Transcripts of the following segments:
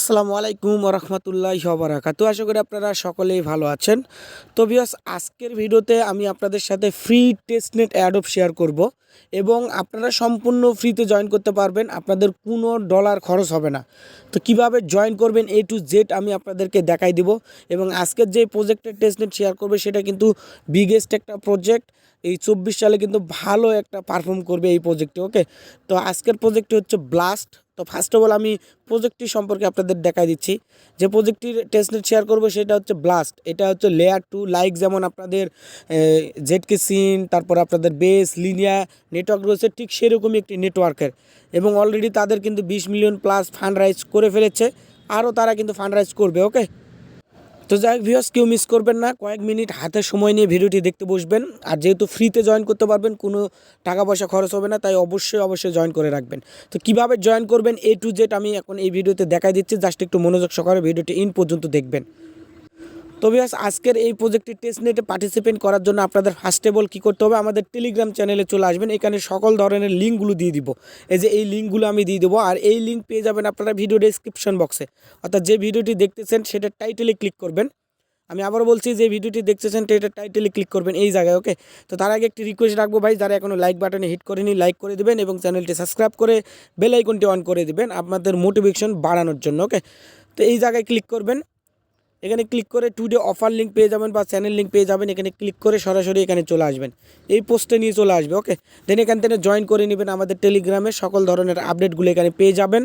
আসসালামু আলাইকুম রহমতুল্লাহ বারাকাতু আশা করি আপনারা সকলেই ভালো আছেন। তো বিয়স আজকের ভিডিওতে আমি আপনাদের সাথে ফ্রি টেস্টনেট অ্যাডপ শেয়ার করব এবং আপনারা সম্পূর্ণ ফ্রিতে জয়েন করতে পারবেন। আপনাদের কোনো ডলার খরচ হবে না। তো কীভাবে জয়েন করবেন এ টু জেড আমি আপনাদেরকে দেখাই দিব এবং আজকের যে প্রজেক্টের টেস্টনেট শেয়ার করবে সেটা কিন্তু বিগেস্ট একটা প্রজেক্ট এই চব্বিশ সালে কিন্তু ভালো একটা পারফর্ম করবে এই প্রজেক্টে ওকে তো আজকের প্রজেক্টটি হচ্ছে ব্লাস্ট তো ফার্স্ট অফ অল আমি প্রজেক্টটি সম্পর্কে আপনাদের দেখাই দিচ্ছি। যে প্রজেক্টটির টেস্টনেট শেয়ার করব সেটা হচ্ছে ব্লাস্ট এটা হচ্ছে লেয়ার টু লাইক যেমন আপনাদের জেডকে সিন তারপর আপনাদের বেস লিনিয়া নেটওয়ার্ক রয়েছে, ঠিক সেরকমই একটি নেটওয়ার্কের এবং অলরেডি তাদের কিন্তু বিশ মিলিয়ন প্লাস ফান্ড রাইজ করে ফেলেছে। আরও তারা কিন্তু ফান্ড রাইজ করবে ওকে তো যাই হোক ভিউয়ার্স কেউ মিস করবেন না। কয়েক মিনিট হাতে সময় নিয়ে ভিডিওটি দেখতে বসবেন। আর যেহেতু ফ্রিতে জয়েন করতে পারবেন, কোনো টাকা পয়সা খরচ হবে না, তাই অবশ্যই অবশ্যই জয়েন করে রাখবেন। তো কীভাবে জয়েন করবেন এ টু জেড আমি এখন এই ভিডিওতে দেখাই দিচ্ছি। জাস্ট একটু মনোযোগ সহকারে ভিডিওটি ইন পর্যন্ত দেখবেন। তো আজকের এই প্রজেক্টটি টেস্ট নেটে পার্টিসিপেট করার জন্য আপনাদের ফার্স্ট কী করতে হবে? আমাদের টেলিগ্রাম চ্যানেলে চলে আসবেন, এখানে সকল ধরনের লিঙ্কগুলো দিয়ে দিব। এই যে এই লিঙ্কগুলো আমি দিয়ে দেবো, আর এই লিঙ্ক পেয়ে যাবেন আপনারা ভিডিও ডেসক্রিপশন বক্সে অর্থাৎ যে ভিডিওটি দেখতেছেন, সেটা টাইটেলে ক্লিক করবেন। আমি আবারও বলছি, যে ভিডিওটি দেখতেছেন এটা টাইটেলে ক্লিক করবেন এই জায়গায় ওকে তো তার আগে একটি রিকোয়েস্ট রাখব ভাই, যারা এখনও লাইক বাটনে হিট করেনি লাইক করে দেবেন এবং চ্যানেলটি সাবস্ক্রাইব করে বেল আইকনটি অন করে দেবেন আপনাদের মোটিভেশন বাড়ানোর জন্য ওকে তো এই জায়গায় ক্লিক করবেন। এখানে ক্লিক করে টুডে অফার লিঙ্ক পেয়ে যাবেন বা চ্যানেল লিঙ্ক পেয়ে যাবেন। এখানে ক্লিক করে সরাসরি এখানে চলে আসবেন। এই পোস্টে নিয়ে চলে আসবে ওকে দেন এখান থেকে জয়েন করে নেবেন আমাদের টেলিগ্রামে সকল ধরনের আপডেটগুলো এখানে পেয়ে যাবেন।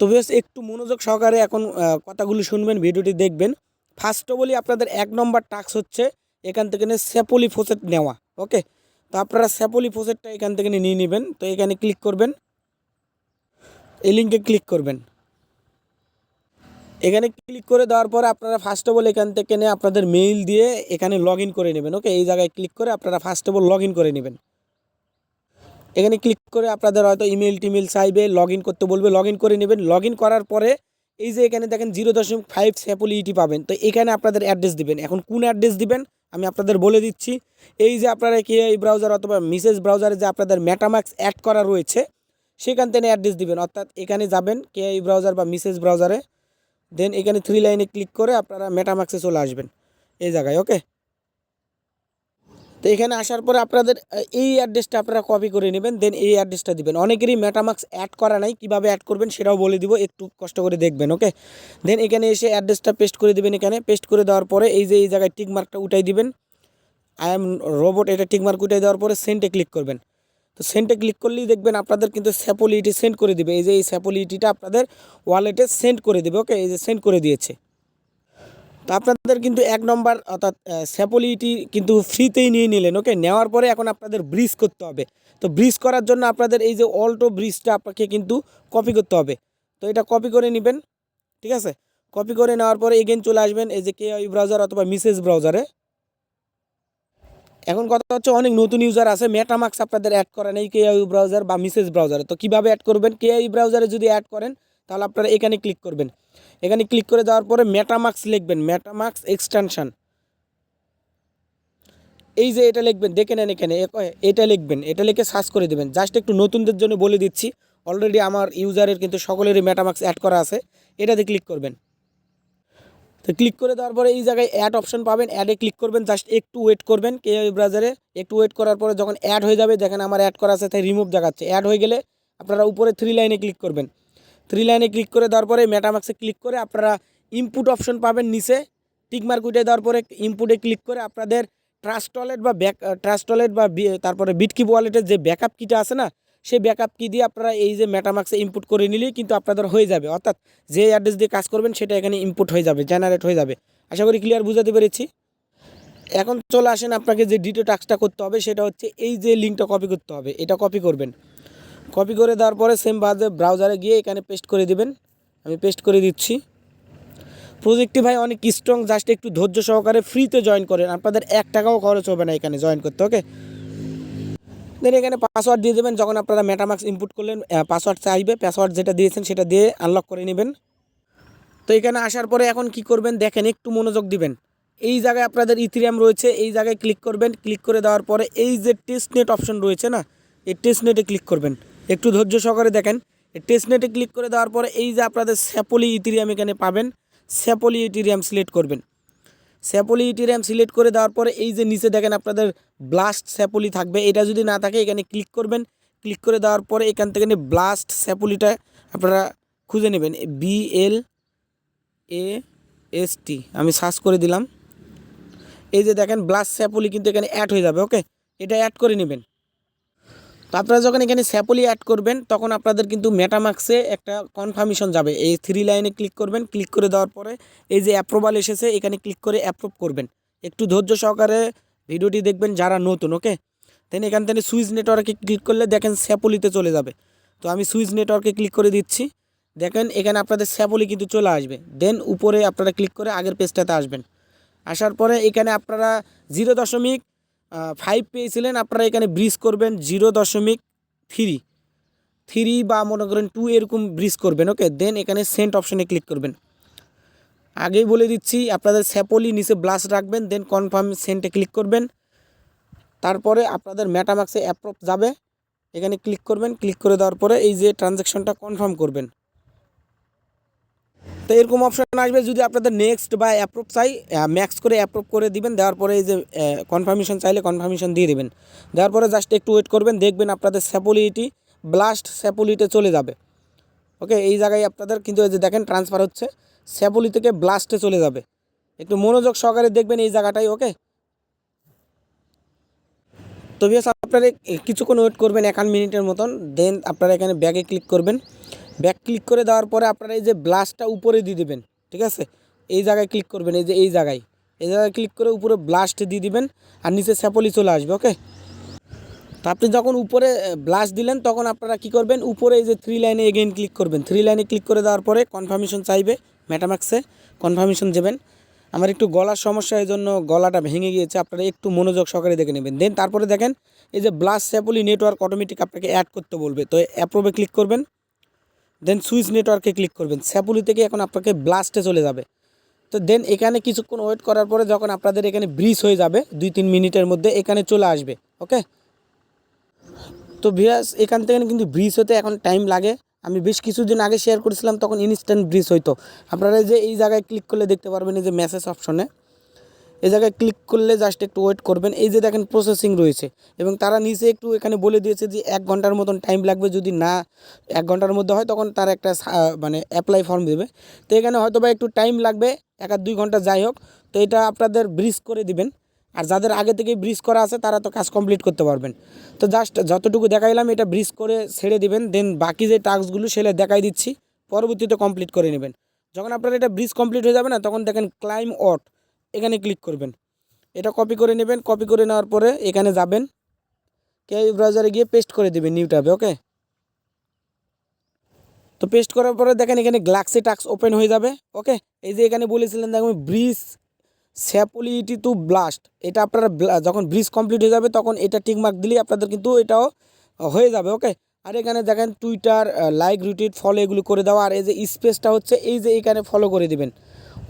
তো বেশ একটু মনোযোগ সহকারে এখন কথাগুলো শুনবেন, ভিডিওটি দেখবেন। ফার্স্ট অফ অলি আপনাদের এক নম্বর টাস্ক হচ্ছে এখান থেকে স্যাপলি ফোসেট নেওয়া ওকে তো আপনারা স্যাপলি ফোসেটটা এখান থেকে নিয়ে নেবেন। তো এখানে ক্লিক করবেন। এই লিঙ্কে ক্লিক করবেন। এখানে ক্লিক করে দেওয়ার পরে আপনারা ফার্স্ট অফ অল এখান থেকে নিয়ে আপনাদের মেইল দিয়ে এখানে লগ করে নেবেন ওকে এই জায়গায় ক্লিক করে আপনারা ফার্স্ট অফ অল লগ করে নেবেন। এখানে ক্লিক করে আপনাদের হয়তো ইমেল টিমেল চাইবে লগ করতে বলবে লগ করে নেবেন। লগ করার পরে এই যে এখানে দেখেন জিরো দশমিক ফাইভ স্যাপল ইটি পাবেন। তো এখানে আপনাদের অ্যাড্রেস দিবেন। এখন কোন অ্যাড্রেস দিবেন? আমি আপনাদের বলে দিচ্ছি। এই যে আপনারা কে এই ব্রাউজার অথবা মিসেস ব্রাউজারে যে আপনাদের ম্যাটামাক্স অ্যাড করা রয়েছে, সেখান থেকে অ্যাড্রেস দিবেন। অর্থাৎ এখানে যাবেন কে এই ব্রাউজার বা মিসেস ব্রাউজারে দেন এখানে থ্রি লাইনে ক্লিক করে আপনারা মেটামাক্সে চলে আসবেন। এই জায়গায় ওকে তো এখানে আসার পরে আপনাদের এই অ্যাড্রেসটা আপনারা কপি করে নেবেন দেন এই অ্যাড্রেসটা দিবেন। অনেকেরই মেটামাক্স অ্যাড করা নাই, কীভাবে অ্যাড করবেন সেটাও বলে দিব, একটু কষ্ট করে দেখবেন ওকে দেন এখানে এসে অ্যাড্রেসটা পেস্ট করে দিবেন এখানে। পেস্ট করে দেওয়ার পরে এই যে, এই জায়গায় টিকমার্কটা উঠাই দিবেন। আই এম রোবট এটা টিকমার্ক উঠাই দেওয়ার পরে সেন্টে ক্লিক করবেন। তো সেন্টে ক্লিক করলেই দেখবেন আপনাদের কিন্তু স্যাপোলিটি সেন্ড করে দিবে। এই যে এই স্যাপোলিটিটা আপনাদের ওয়ালেটে সেন্ড করে দেবে ওকে এই যে সেন্ড করে দিয়েছে। তো আপনাদের কিন্তু এক নম্বর অর্থাৎ স্যাপোলিটি কিন্তু ফ্রিতেই নিয়ে নিলেন ওকে নেওয়ার পরে এখন আপনাদের ব্রিজ করতে হবে। তো ব্রিজ করার জন্য আপনাদের এই যে অল্টো ব্রিজটা আপনাকে কিন্তু কপি করতে হবে। তো এটা কপি করে নেবেন, ঠিক আছে? কপি করে নেওয়ার পরে এগেন চলে আসবেন, এই যে কে ব্রাউজার অথবা মিসেস ব্রাউজারে এখন কথা হচ্ছে অনেক নতুন ইউজার আছে মেটামাক্স আপনাদের অ্যাড করা নেই কে আই ব্রাউজার বা মিসেস ব্রাউজারে তো কীভাবে অ্যাড করবেন? কে আই ব্রাউজারে যদি অ্যাড করেন, তাহলে আপনারা এখানে ক্লিক করবেন। এখানে ক্লিক করে যাওয়ার পরে মেটামাক্স লিখবেন মেটামাক্স এক্সটেনশন এই যে এটা লিখবেন, দেখে নেন এখানে এটা লিখবেন, এটা লিখে সার্চ করে দেবেন। জাস্ট একটু নতুনদের জন্য বলে দিচ্ছি অলরেডি আমার ইউজারের কিন্তু সকলেরই মেটামাক্স অ্যাড করা আছে, এটাতে ক্লিক করবেন। তো ক্লিক করে দেওয়ার পরে এই জায়গায় অ্যাড অপশন পাবেন। অ্যাডে ক্লিক করবেন জাস্ট একটু ওয়েট করবেন কে ব্রাউজারে একটু ওয়েট করার পরে যখন অ্যাড হয়ে যাবে, দেখেন আমার অ্যাড করা আছে, তাই রিমুভ দেখাচ্ছে। অ্যাড হয়ে গেলে আপনারা উপরে থ্রি লাইনে ক্লিক করবেন। থ্রি লাইনে ক্লিক করে দেওয়ার পরে মেটামাক্সে ক্লিক করে আপনারা ইনপুট অপশন পাবেন নিচে। টিকমার্ক উঠে দেওয়ার পরে ইনপুটে ক্লিক করে আপনাদের ট্রাস্ট ওয়ালেট বা ব্যাক ট্রাস্ট ওয়ালেট বা তারপরে বিটকিপ ওয়ালেটের যে ব্যাকআপ কিটা আছে না সেই ব্যাকআপ কি দিয়ে আপনারা এই যে মেটামাক্সে ইনপুট করে নিলেই কিন্তু আপনাদের হয়ে যাবে। অর্থাৎ যে অ্যাড্রেস দিয়ে কাজ করবেন, সেটা এখানে ইনপুট হয়ে যাবে জেনারেট হয়ে যাবে। আশা করি ক্লিয়ার বুঝাতে পেরেছি। এখন চলে আসেন আপনাকে যে ডিটো টাস্কটা করতে হবে, সেটা হচ্ছে এই যে লিঙ্কটা কপি করতে হবে। এটা কপি করবেন। কপি করে দেওয়ার পরে সেম বাজে ব্রাউজারে গিয়ে এখানে পেস্ট করে দিবেন। আমি পেস্ট করে দিচ্ছি। প্রজেক্টটি ভাই অনেক স্ট্রং জাস্ট একটু ধৈর্য সহকারে ফ্রিতে জয়েন করেন। আপনাদের এক টাকাও খরচ হবে না এখানে জয়েন করতে ওকে দেন এখানে পাসওয়ার্ড দিয়ে দেবেন, যখন আপনারা মেটামাক্স ইনপুট করলেন পাসওয়ার্ড চাইবে পাসওয়ার্ড যেটা দিয়েছেন সেটা দিয়ে আনলক করে নেবেন। তো এখানে আসার পরে এখন কি করবেন, দেখেন, একটু মনোযোগ দিবেন। এই জায়গায় আপনাদের ইথিরিয়াম রয়েছে, এই জায়গায় ক্লিক করবেন ক্লিক করে দেওয়ার পরে এই যে টেস্ট নেট অপশন রয়েছে না, এই টেস্ট নেটে ক্লিক করবেন। একটু ধৈর্য সহকারে দেখেন টেস্টনেটে ক্লিক করে দেওয়ার পরে এই যে আপনাদের স্যাপলি ইথিরিয়াম এখানে পাবেন স্যাপলি ইথিরিয়াম সিলেক্ট করবেন। স্যাপলি ইটিরিয়াম সিলেক্ট করে দেওয়ার পরে এই যে নিচে দেখেন আপনাদের ব্লাস্ট স্যাপলি থাকবে, এটা যদি না থাকে এখানে ক্লিক করবেন। ক্লিক করে দেওয়ার পরে এখান থেকে ব্লাস্ট স্যাপলিটা আপনারা খুঁজে নেবেন B L A S T আমি সার্চ করে দিলাম। এই যে দেখেন ব্লাস্ট স্যাপলি কিন্তু এখানে অ্যাড হয়ে যাবে ওকে এটা অ্যাড করে নেবেন। তো আপনারা যখন এখানে স্যাপলি অ্যাড করবেন, তখন আপনাদের কিন্তু মেটামাক্সে একটা কনফার্মেশন যাবে। এই থ্রি লাইনে ক্লিক করবেন ক্লিক করে দেওয়ার পরে এই যে অ্যাপ্রুভাল এসেছে, এখানে ক্লিক করে অ্যাপ্রুভ করবেন। একটু ধৈর্য সহকারে ভিডিওটি দেখবেন যারা নতুন ওকে দেন এখান থেকে সুইচ নেটওয়ার্কে ক্লিক করলে দেখেন স্যাপলিতে চলে যাবে। তো আমি সুইচ নেটওয়ার্কে ক্লিক করে দিচ্ছি। দেখেন এখানে আপনাদের স্যাপলি কিন্তু চলে আসবে। দেন উপরে আপনারা ক্লিক করে আগের পেজটাতে আসবেন। আসার পরে এখানে আপনারা জিরো দশমিক ফাইভ পেয়েছিলেন। আপনারা এখানে ব্রিজ করবেন জিরো দশমিক থ্রি থ্রি বা মনে করেন টু এরকম ব্রিজ করবেন ওকে দেন এখানে সেন্ট অপশনে ক্লিক করবেন। আগেই বলে দিচ্ছি, আপনাদের স্যাপলি নিচে ব্লাস রাখবেন দেন কনফার্ম সেন্টে ক্লিক করবেন। তারপরে আপনাদের ম্যাটামাক্সে অ্যাপ্রুভ যাবে। এখানে ক্লিক করবেন ক্লিক করে দেওয়ার পরে এই যে ট্রানজ্যাকশনটা কনফার্ম করবেন। তো এরকম অপশন আসবে যদি আপনাদের নেক্সট বা অ্যাপ্রুভ চাই ম্যাক্স করে অ্যাপ্রুভ করে দিবেন, দেওয়ার পরে এই যে কনফার্মেশন চাইলে কনফার্মেশন দিয়ে দেবেন। দেওয়ার পরে জাস্ট একটু ওয়েট করবেন, দেখবেন আপনাদের স্যাপোলিটি ব্লাস্ট স্যাপোলিতে চলে যাবে। ওকে এই জায়গায় আপনাদের কিন্তু এই যে দেখেন ট্রান্সফার হচ্ছে স্যাপোলি থেকে ব্লাস্টে চলে যাবে। একটু মনোযোগ সহকারে দেখবেন এই জায়গাটাই ওকে তো আপনারা কিছুক্ষণ ওয়েট করবেন একান মিনিটের মতন দেন আপনারা এখানে ব্যাগে ক্লিক করবেন। ব্যাক ক্লিক করে দেওয়ার পরে আপনারা এই যে ব্লাস্টটা উপরে দিয়ে দেবেন, ঠিক আছে? এই জায়গায় ক্লিক করবেন, এই যে এই জায়গায়। এই জায়গায় ক্লিক করে উপরে ব্লাস্ট দিয়ে দিবেন আর নিচে স্যাপলি চলে আসবে, ওকে? তো আপনি যখন উপরে ব্লাস্ট দিলেন, তখন আপনারা কি করবেন? উপরে এই যে থ্রি লাইনে এগেইন ক্লিক করবেন। থ্রি লাইনে ক্লিক করে দেওয়ার পরে কনফার্মেশন চাইবে মেটামাক্সে কনফার্মেশন দেবেন। আমার একটু গলার সমস্যা এই জন্য গলাটা ভেঙে গিয়েছে, আপনারা একটু মনোযোগ সহকারে দেখে নেবেন। দেন তারপরে দেখেন, এই যে ব্লাস্ট স্যাপলি নেটওয়ার্ক অটোমেটিক আপনাকে অ্যাড করতে বলবে। তো অ্যাপ্রোভে ক্লিক করবেন। দেন সুইচ নেটওয়ার্কে ক্লিক করবেন। স্যাপুলি থেকে এখন আপনাকে ব্লাস্টে চলে যাবে। তো দেন এখানে কিছুক্ষণ ওয়েট করার পরে যখন আপনাদের এখানে ব্রিজ হয়ে যাবে, দুই তিন মিনিটের মধ্যে এখানে চলে আসবে ওকে তো ভিরাস এখান থেকে কিন্তু ব্রিজ হতে এখন টাইম লাগে। আমি বেশ কিছুদিন আগে শেয়ার করেছিলাম, তখন ইনস্ট্যান্ট ব্রিজ হইতো। আপনারা যে এই জায়গায় ক্লিক করলে দেখতে পারবেন এই যে মেসেজ অপশনে এই জায়গায় ক্লিক করলে জাস্ট একটু ওয়েট করবেন। এই যে দেখেন প্রসেসিং রয়েছে এবং তারা নিচে একটু এখানে বলে দিয়েছে যে এক ঘণ্টার মতন টাইম লাগবে। যদি না এক ঘণ্টার মধ্যে হয়, তখন তার একটা মানে অ্যাপ্লাই ফর্ম দেবে। তো এখানে হয়তো বা একটু টাইম লাগবে, এক আর দুই ঘণ্টা যাই হোক। তো এটা আপনাদের ব্রিজ করে দিবেন। আর যাদের আগে থেকেই ব্রিজ করা আছে, তারা তো কাজ কমপ্লিট করতে পারবেন। তো জাস্ট যতটুকু দেখাইলাম, এটা ব্রিজ করে ছেড়ে দিবেন। দেন বাকি যে টাস্কগুলো সেটা দেখাই দিচ্ছি। পরবর্তীতে কমপ্লিট করে নেবেন। যখন আপনার এটা ব্রিজ কমপ্লিট হয়ে যাবে না, তখন দেখেন ক্লাইম অট এখানে ক্লিক করবেন। এটা কপি করে নেবেন। কপি করে নেওয়ার পরে এখানে যাবেন। কে ব্রাউজারে গিয়ে পেস্ট করে দেবেন নিউ ট্যাবে ওকে তো পেস্ট করার পরে দেখেন এখানে গ্লাক্সি টাক্স ওপেন হয়ে যাবে ওকে এই যে এখানে বলেছিলেন, দেখুন ব্রিজ স্যাপলিটি টু ব্লাস্ট এটা আপনারা যখন ব্রিজ কমপ্লিট হয়ে যাবে, তখন এটা টিকমার্ক দিলেই আপনাদের কিন্তু এটাও হয়ে যাবে ওকে আর এখানে দেখেন টুইটার লাইক রুটিট ফলো এগুলো করে দেওয়া। আর এই যে স্পেসটা হচ্ছে, এই যে এখানে ফলো করে দিবেন।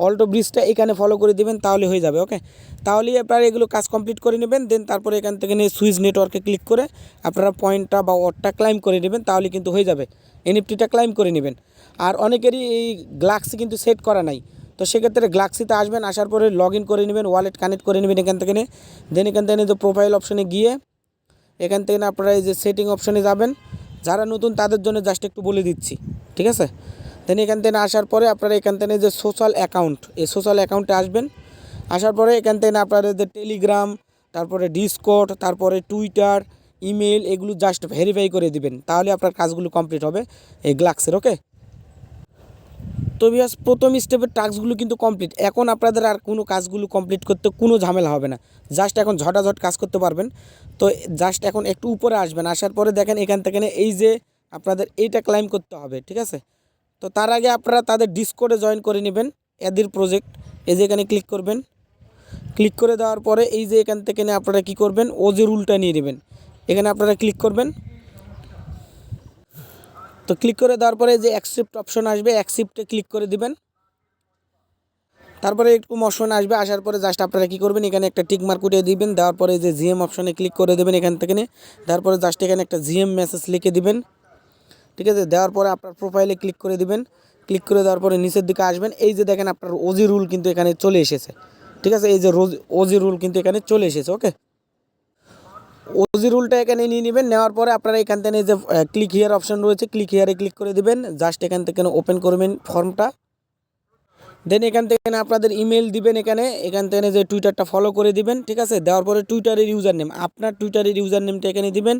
অল্টো ব্রিজটা এখানে ফলো করে দিবেন, তাহলে হয়ে যাবে ওকে তাহলেই আপনারা এগুলো কাজ কমপ্লিট করে নেবেন দেন তারপরে এখান থেকে নিয়ে সুইচ নেটওয়ার্কে ক্লিক করে আপনারা পয়েন্টটা বা ওয়ারটা ক্লাইম করে নেবেন, তাহলে কিন্তু হয়ে যাবে। এনএফটিটা ক্লাইম করে নেবেন। আর অনেকেরই এই গ্লাক্সি কিন্তু সেট করা নাই। তো সেক্ষেত্রে গ্লাক্সিতে আসবেন, আসার পরে লগ করে নেবেন ওয়ালেট কানেক্ট করে নেবেন এখান থেকে দেন এখান থেকে যে প্রোফাইল অপশনে গিয়ে এখান থেকে আপনারা এই যে সেটিং অপশনে যাবেন। যারা নতুন তাদের জন্য জাস্ট একটু বলে দিচ্ছি, ঠিক আছে? দেন এখান থেকে আসার পরে আপনারা এখান থেকে যে সোশ্যাল অ্যাকাউন্ট এই সোশ্যাল অ্যাকাউন্টে আসবেন। আসার পরে এখান থেকে আপনারা যে টেলিগ্রাম তারপরে ডিসকোড তারপরে টুইটার ইমেল এগুলো জাস্ট ভেরিফাই করে দিবেন। তাহলে আপনার কাজগুলো কমপ্লিট হবে এই গ্লাক্সের ওকে তো বিয়াস প্রথম স্টেপের টাস্কগুলো কিন্তু কমপ্লিট এখন আপনাদের আর কোনো কাজগুলো কমপ্লিট করতে কোনো ঝামেলা হবে না। জাস্ট এখন ঝটাঝট কাজ করতে পারবেন। তো জাস্ট এখন একটু উপরে আসবেন। আসার পরে দেখেন এখান থেকে এই যে আপনাদের এইটা ক্লাইম করতে হবে, ঠিক আছে? তো তার আগে আপনারা তাদের ডিসকোডে জয়েন করে নেবেন, এদের প্রজেক্ট এই যে এখানে ক্লিক করবেন। ক্লিক করে দেওয়ার পরে এই যে এখান থেকে না আপনারা কী করবেন, ও যে রুলটা নিয়ে নেবেন। এখানে আপনারা ক্লিক করবেন। তো ক্লিক করে দেওয়ার পরে যে অ্যাকসেপ্ট অপশন আসবে অ্যাকসেপ্টে ক্লিক করে দিবেন। তারপরে একটু অপশন আসবে, আসার পরে জাস্ট আপনারা কী করবেন, এখানে একটা টিক মার্ক উঠিয়ে দিবেন। দেওয়ার পরে যে জিএম অপশনে ক্লিক করে দেবেন এখান থেকে নিয়ে। তারপরে জাস্ট এখানে একটা জিএম মেসেজ লিখে দিবেন। ঠিক আছে? দেওয়ার পরে আপনার প্রোফাইলে ক্লিক করে দিবেন। ক্লিক করে দেওয়ার পরে নিচের দিকে আসবেন। এই যে দেখেন আপনার ওজি রুল কিন্তু এখানে চলে এসেছে। ঠিক আছে? এই যে রোজ ওজি রুল কিন্তু এখানে চলে এসেছে ওকে ওজি রুলটা এখানে নিয়ে নেবেন। নেওয়ার পরে আপনারা এখান থেকে যে ক্লিক হিয়ার অপশন রয়েছে। ক্লিক হিয়ারে ক্লিক করে দিবেন। জাস্ট এখান থেকে ওপেন করবেন ফর্মটা দেন এখান থেকে আপনাদের ইমেল দিবেন এখানে। এখান থেকে যে টুইটারটা ফলো করে দিবেন। ঠিক আছে? দেওয়ার পরে টুইটারের ইউজার নেম আপনার টুইটারের ইউজার নেমটা এখানে দিবেন।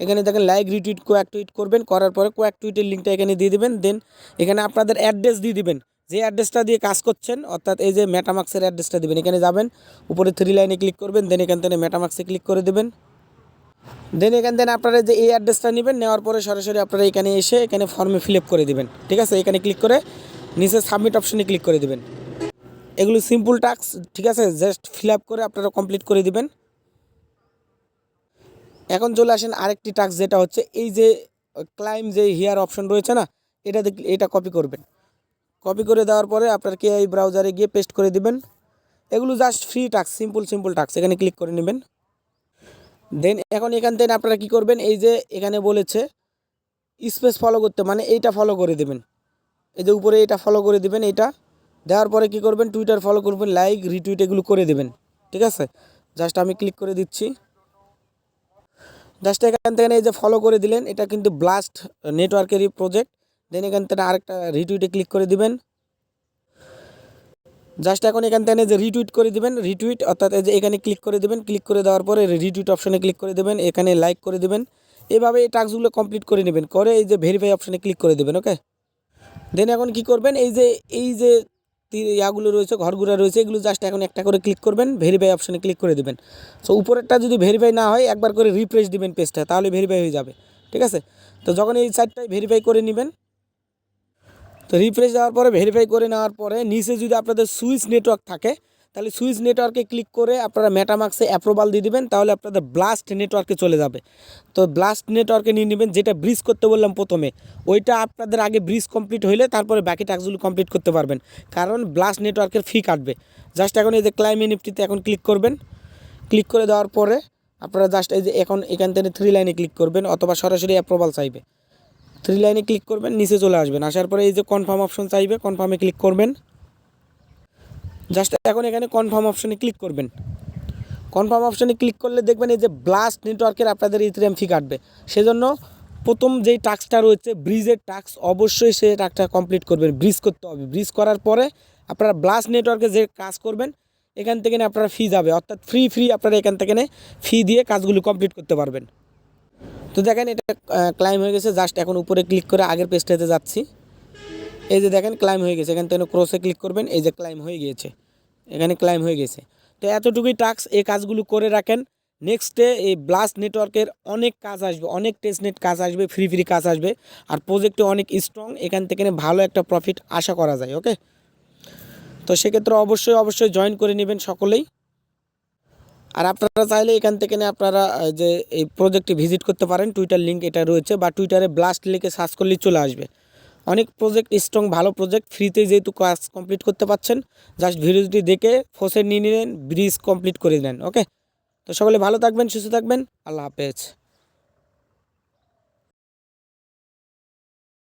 এখানে দেখেন লাইক রিটুইট কোয়াক টুইট করবেন, করার পরে কোয়াক টুইটের লিঙ্কটা এখানে দিয়ে দিবেন দেন এখানে আপনাদের অ্যাড্রেস দিয়ে দিবেন। যে অ্যাড্রেসটা দিয়ে কাজ করছেন, অর্থাৎ এই যে মেটামাক্সের অ্যাড্রেসটা দেবেন, এখানে যাবেন, উপরে থ্রি লাইনে ক্লিক করবেন দেন এখান থেকে মেটামাক্সে ক্লিক করে দেবেন। দেন এখান থেকে আপনারা যে এই অ্যাড্রেসটা নেবেন, নেওয়ার পরে সরাসরি আপনারা এখানে এসে এখানে ফর্মে ফিল করে দিবেন। ঠিক আছে? এখানে ক্লিক করে নিচে সাবমিট অপশনে ক্লিক করে দেবেন। এগুলো সিম্পল টাস্ক ঠিক আছে? জাস্ট ফিল করে আপনারা কমপ্লিট করে দিবেন। এখন চলে আসেন আরেকটি টাস্ক, যেটা হচ্ছে এই যে ক্লাইম যে হিয়ার অপশন রয়েছে না, এটা এটা কপি করবেন। কপি করে দেওয়ার পরে আপনার কে আই ব্রাউজারে গিয়ে পেস্ট করে দিবেন। এগুলো just free task simple simple task এখানে ক্লিক করে নেবেন। দেন এখন এখান থেকে আপনারা কি করবেন, এই যে এখানে বলেছে স্পেস ফলো করতে মানে এইটা ফলো করে দেবেন। এই যে উপরে এটা ফলো করে দিবেন এইটা, দেওয়ার পরে কি করবেন টুইটার ফলো করবেন লাইক রিটুইট এগুলো করে দেবেন। ঠিক আছে? জাস্ট আমি ক্লিক করে দিচ্ছি। জাস্ট এখান থেকে এই যে ফলো করে দিলেন, এটা কিন্তু ব্লাস্ট নেটওয়ার্কেরই প্রজেক্ট দেন এখান থেকে আরেকটা রিটুইটে ক্লিক করে দিবেন। জাস্ট এখন এখান থেকে যে রিটুইট করে দিবেন রিটুইট অর্থাৎ এই যে এখানে ক্লিক করে দিবেন ক্লিক করে দেওয়ার পরে রিটুইট অপশনে ক্লিক করে দেবেন, এখানে লাইক করে দিবেন। এভাবে এই টাস্কগুলো কমপ্লিট করে নেবেন, করে এই যে ভেরিফাই অপশনে ক্লিক করে দেবেন ওকে দেন এখন কি করবেন, এই যে এই যে ইয়াগুলো রয়েছে ঘরগুলো রয়েছে, এগুলো জাস্ট এখন একটা করে ক্লিক করবেন ভেরিফাই অপশানে ক্লিক করে দেবেন। সো উপরেরটা যদি ভেরিফাই না হয়, একবার করে রিফ্রেশ দিবেন পেজটা তাহলে ভেরিফাই হয়ে যাবে, ঠিক আছে? তো যখন এই সাইডটাই ভেরিফাই করে নেবেন, তো রিফ্রেশ দেওয়ার পরে ভেরিফাই করে নেওয়ার পরে, নিচে যদি আপনাদের সুইচ নেটওয়ার্ক থাকে তাহলে সুইচ নেটওয়ার্কে ক্লিক করে আপনারা মেটামাক্সে অ্যাপ্রুভাল দিয়ে দিবেন, তাহলে আপনাদের ব্লাস্ট নেটওয়ার্কে চলে যাবে। তো ব্লাস্ট নেটওয়ার্কে নিয়ে নেবেন, যেটা ব্রিজ করতে বললাম প্রথমে। ওইটা আপনাদের আগে ব্রিজ কমপ্লিট হইলে তারপরে বাকি টাস্কগুলো কমপ্লিট করতে পারবেন। কারণ ব্লাস্ট নেটওয়ার্কের ফি কাটবে। জাস্ট এখন এই যে ক্লাইম এনএফটিতে এখন ক্লিক করবেন। ক্লিক করে দেওয়ার পরে আপনারা জাস্ট এই যে এখন এখান থেকে থ্রি লাইনে ক্লিক করবেন, অথবা সরাসরি অ্যাপ্রুভাল চাইবে। থ্রি লাইনে ক্লিক করবেন, নিচে চলে আসবেন। আসার পরে এই যে কনফার্ম অপশন চাইবে কনফার্মে ক্লিক করবেন। জাস্ট এখন এখানে কনফার্ম অপশনে ক্লিক করবেন। কনফার্ম অপশনে ক্লিক করলে দেখবেন এই যে ব্লাস্ট নেটওয়ার্কের আপনাদের ইথিরিয়াম ফি কাটবে। সেজন্য প্রথম যেই টাস্কটা রয়েছে ব্রিজের টাস্ক অবশ্যই সেই টাস্কটা কমপ্লিট করবেন। ব্রিজ করতে হবে। ব্রিজ করার পরে আপনারা ব্লাস্ট নেটওয়ার্কে যে কাজ করবেন, এখান থেকে আপনারা ফি যাবে। অর্থাৎ ফ্রি ফ্রি আপনারা এখান থেকে ফি দিয়ে কাজগুলো কমপ্লিট করতে পারবেন। তো দেখেন এটা ক্লাইম হয়ে গেছে। জাস্ট এখন উপরে ক্লিক করে আগের পেজটাতে যাচ্ছি। এই যে দেখেন ক্লাইম হয়ে গেছে। এখান থেকে ক্রসে ক্লিক করবেন। এই যে ক্লাইম হয়ে গিয়েছে। এখানে ক্লাইম হয়ে গেছে। তো এতটুকুই টাস্ক, এই কাজগুলো করে রাখেন। নেক্সটে এই ব্লাস্ট নেটওয়ার্কের অনেক কাজ আসবে, অনেক টেস্টনেট কাজ আসবে ফ্রি ফ্রি কাজ আসবে। আর প্রজেক্টে অনেক স্ট্রং এখান থেকে ভালো একটা প্রফিট আশা করা যায় ওকে তো সেক্ষেত্রে অবশ্যই অবশ্যই জয়েন করে নেবেন সকলেই। আর আপনারা চাইলে এখান থেকে আপনারা যে এই প্রজেক্টে ভিজিট করতে পারেন। টুইটার লিঙ্ক এটা রয়েছে বা টুইটারে ব্লাস্ট লিখে সার্চ করলেই চলে আসবে। অনেক প্রজেক্ট স্ট্রং ভালো প্রজেক্ট ফ্রিতে যেহেতু কাজ কমপ্লিট করতে পারছেন জাস্ট ভিডিওটি দেখে ফোসে নিয়ে নিলেন ব্রিজ কমপ্লিট করে নেন ওকে তো সকলে ভালো থাকবেন, সুস্থ থাকবেন, আল্লাহ হাফেজ।